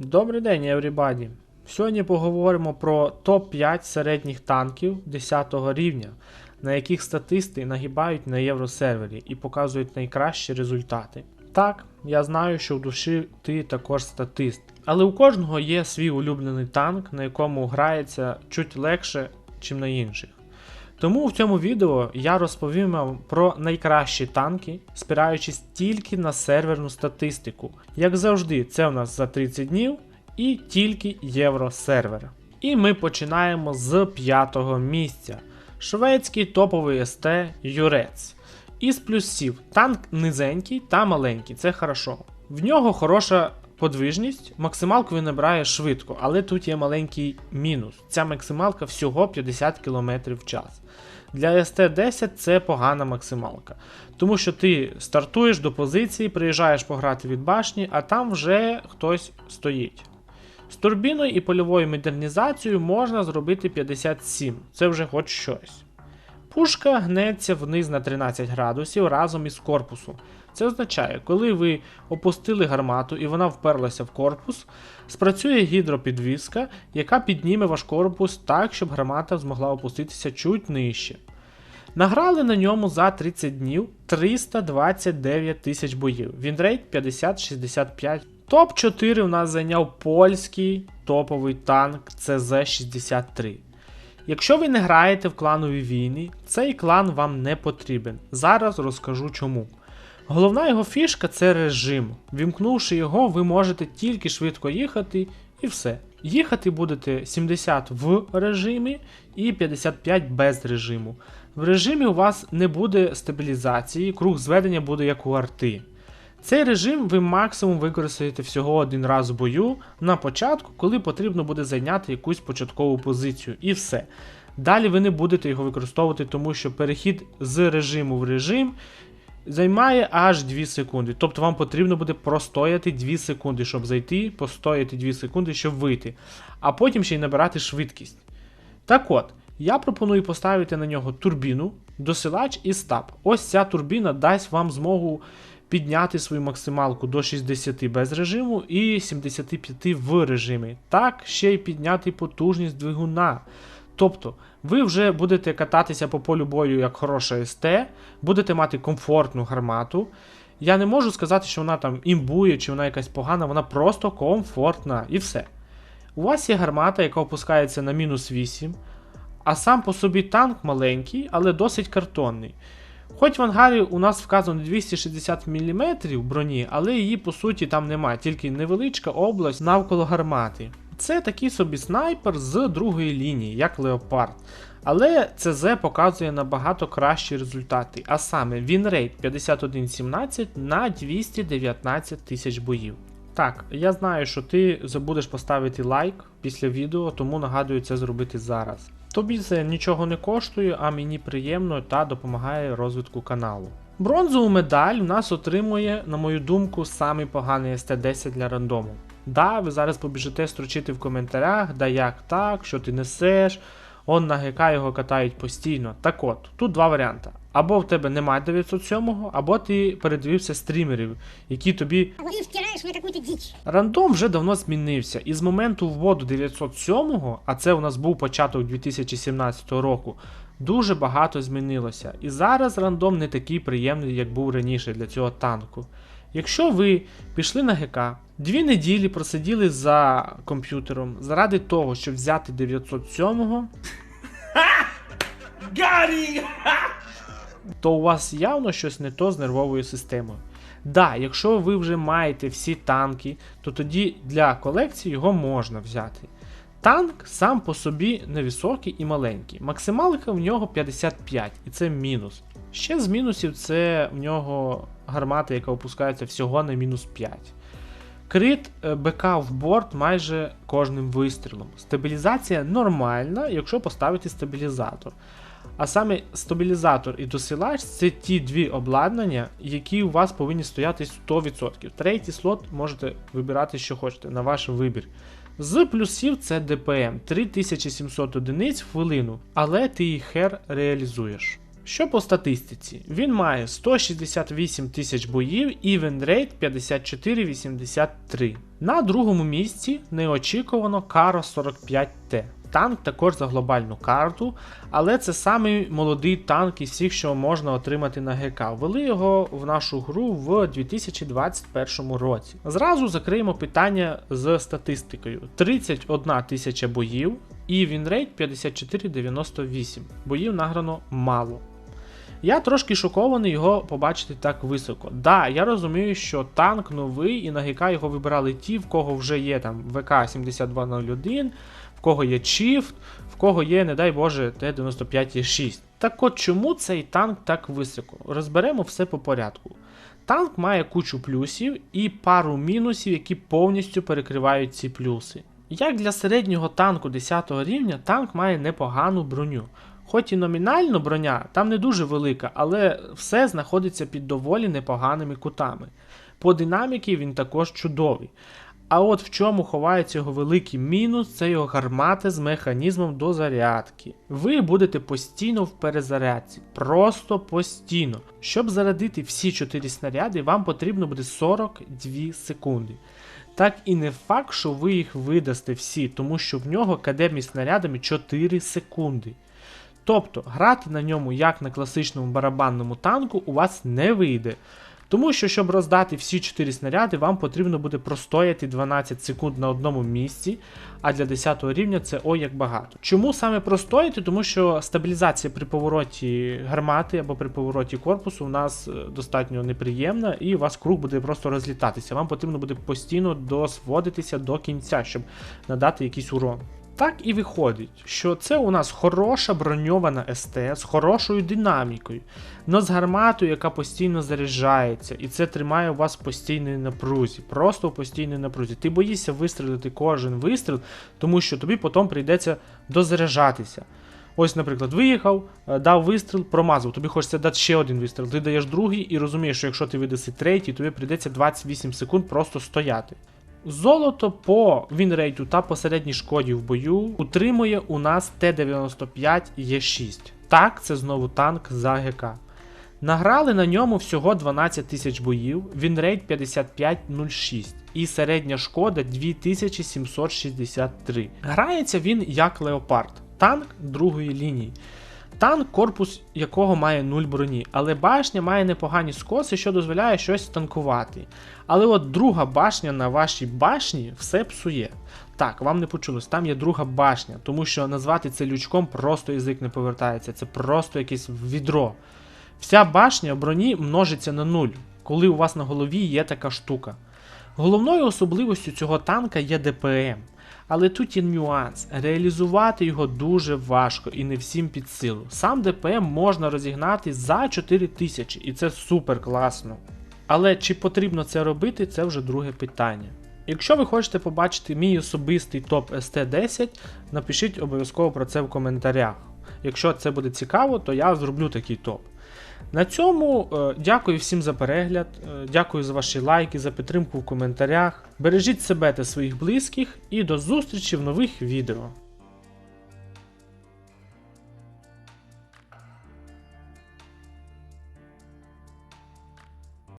Добрий день, everybody! Сьогодні поговоримо про топ-5 середніх танків 10 рівня, на яких статисти нагибають на євросервері і показують найкращі результати. Так, я знаю, що в душі ти також статист, але у кожного є свій улюблений танк, на якому грається чуть легше, чим на інших. Тому в цьому відео я розповім вам про найкращі танки, спираючись тільки на серверну статистику. Як завжди, це у нас за 30 днів і тільки євросервер. І ми починаємо з п'ятого місця. Шведський топовий СТ Юрець. Із плюсів танк низенький та маленький, це хорошо. В нього хороша подвижність, максималку він набирає швидко, але тут є маленький мінус. Ця максималка всього 50 км в час. Для ST10 це погана максималка. Тому що ти стартуєш до позиції, приїжджаєш пограти від башні, а там вже хтось стоїть. З турбіною і польовою модернізацією можна зробити 57, це вже хоч щось. Пушка гнеться вниз на 13 градусів разом із корпусом. Це означає, коли ви опустили гармату і вона вперлася в корпус, спрацює гідропідвіска, яка підніме ваш корпус так, щоб гармата змогла опуститися чуть нижче. Награли на ньому за 30 днів 329 тисяч боїв. Вінрейт 50-65. Топ-4 у нас зайняв польський топовий танк CZ63. Якщо ви не граєте в кланові війни, цей клан вам не потрібен. Зараз розкажу чому. Головна його фішка це режим. Вімкнувши його, ви можете тільки швидко їхати і все. Їхати будете 70 в режимі і 55 без режиму. В режимі у вас не буде стабілізації, круг зведення буде як у арти. Цей режим ви максимум використаєте всього один раз в бою на початку, коли потрібно буде зайняти якусь початкову позицію, і все. Далі ви не будете його використовувати, тому що перехід з режиму в режим займає аж 2 секунди. Тобто вам потрібно буде простояти 2 секунди, щоб зайти, постояти 2 секунди, щоб вийти, а потім ще й набирати швидкість. Так от, я пропоную поставити на нього турбіну, досилач і стаб. Ось ця турбіна дасть вам змогу підняти свою максималку до 60 без режиму і 75 в режимі. Так, ще й підняти потужність двигуна. Тобто, ви вже будете кататися по полю бою як хороша СТ, будете мати комфортну гармату. Я не можу сказати, що вона там імбує чи вона якась погана, вона просто комфортна і все. У вас є гармата, яка опускається на мінус 8, а сам по собі танк маленький, але досить картонний. Хоч в ангарі у нас вказано 260 мм броні, але її по суті там немає, тільки невеличка область навколо гармати. Це такий собі снайпер з другої лінії, як Леопард. Але ЦЗ показує набагато кращі результати, а саме Вінрейт 51.17 на 219 тисяч боїв. Так, я знаю, що ти забудеш поставити лайк після відео, тому нагадую це зробити зараз. Тобі це нічого не коштує, а мені приємно та допомагає розвитку каналу. Бронзову медаль в нас отримує, на мою думку, самий поганий СТ-10 для рандому. Да, ви зараз побіжите строчити в коментарях, да як так, що ти несеш, он на ГК його катають постійно. Так от, тут два варіанти. Або в тебе немає 907-го, або ти передивився стрімерів, які тобі. Рандом вже давно змінився, і з моменту вводу 907-го, а це у нас був початок 2017 року, дуже багато змінилося. І зараз рандом не такий приємний, як був раніше для цього танку. Якщо ви пішли на ГК, дві неділі просиділи за комп'ютером заради того, щоб взяти 907-го, то у вас явно щось не то з нервовою системою. Да, якщо ви вже маєте всі танки, то тоді для колекції його можна взяти. Танк сам по собі невисокий і маленький. Максималка в нього 55, і це мінус. Ще з мінусів це в нього гармата, яка опускається всього на мінус 5. Крит е, БК в борт майже кожним вистрілом. Стабілізація нормальна, якщо поставити стабілізатор. А саме стабілізатор і досилач це ті дві обладнання, які у вас повинні стояти 100%. Третій слот можете вибирати, що хочете, на ваш вибір. З плюсів це ДПМ 3700 одиниць в хвилину, але ти їх хер реалізуєш. Що по статистиці? Він має 168 тисяч боїв і венрейт 54,83. На другому місці неочікувано Каро 45Т. Танк також за глобальну карту, але це самий молодий танк із всіх, що можна отримати на ГК. Ввели його в нашу гру в 2021 році. Зразу закриємо питання з статистикою: 31 тисяча боїв і вінрейт 54,98. Боїв награно мало. Я трошки шокований його побачити так високо. Да, я розумію, що танк новий, і на ГК його вибирали ті, в кого вже є там ВК 7201, в кого є Чіфт, в кого є, не дай Боже, Т-95Е6. Так от чому цей танк так високо? Розберемо все по порядку. Танк має кучу плюсів і пару мінусів, які повністю перекривають ці плюси. Як для середнього танку 10 рівня, танк має непогану броню. Хоч і номінально броня там не дуже велика, але все знаходиться під доволі непоганими кутами. По динаміки він також чудовий. А от в чому ховається його великий мінус, це його гармати з механізмом до зарядки. Ви будете постійно в перезарядці, просто постійно. Щоб зарядити всі 4 снаряди, вам потрібно буде 42 секунди. Так і не факт, що ви їх видасте всі, тому що в нього КД між снарядами 4 секунди. Тобто грати на ньому як на класичному барабанному танку у вас не вийде. Тому що, щоб роздати всі 4 снаряди, вам потрібно буде простояти 12 секунд на одному місці, а для 10 рівня це ой як багато. Чому саме простояти? Тому що стабілізація при повороті гармати або при повороті корпусу у нас е, достатньо неприємна, і у вас круг буде просто розлітатися. Вам потрібно буде постійно досводитися до кінця, щоб надати якийсь урон. Так і виходить, що це у нас хороша броньована СТ з хорошою динамікою, но з гарматою, яка постійно заряджається, і це тримає вас в постійній напрузі, просто в постійній напрузі. Ти боїшся вистрілити кожен вистріл, тому що тобі потім прийдеться дозаряджатися. Ось, наприклад, виїхав, е, дав вистріл, промазав, тобі хочеться дати ще один вистріл. Ти даєш другий і розумієш, що якщо ти видаси третій, тобі прийдеться 28 секунд просто стояти. Золото по вінрейту та посередній шкоді в бою утримує у нас Т-95Е6. Так, це знову танк за ГК. Награли на ньому всього 12 тисяч боїв, вінрейт 5506 і середня шкода 2763. Грається він як леопард, танк другої лінії. Танк, корпус якого має 0 броні, але башня має непогані скоси, що дозволяє щось танкувати. Але от друга башня на вашій башні все псує. Так, вам не почулось, там є друга башня, тому що назвати це лючком просто язик не повертається, це просто якесь відро. Вся башня броні множиться на нуль, коли у вас на голові є така штука. Головною особливостю цього танка є ДПМ. Але тут є нюанс. Реалізувати його дуже важко і не всім під силу. Сам ДПМ можна розігнати за 4000, і це супер класно. Але чи потрібно це робити, це вже друге питання. Якщо ви хочете побачити мій особистий топ ST10, напишіть обов'язково про це в коментарях. Якщо це буде цікаво, то я зроблю такий топ. На цьому е, дякую всім за перегляд, е, дякую за ваші лайки, за підтримку в коментарях. Бережіть себе та своїх близьких і до зустрічі в нових відео.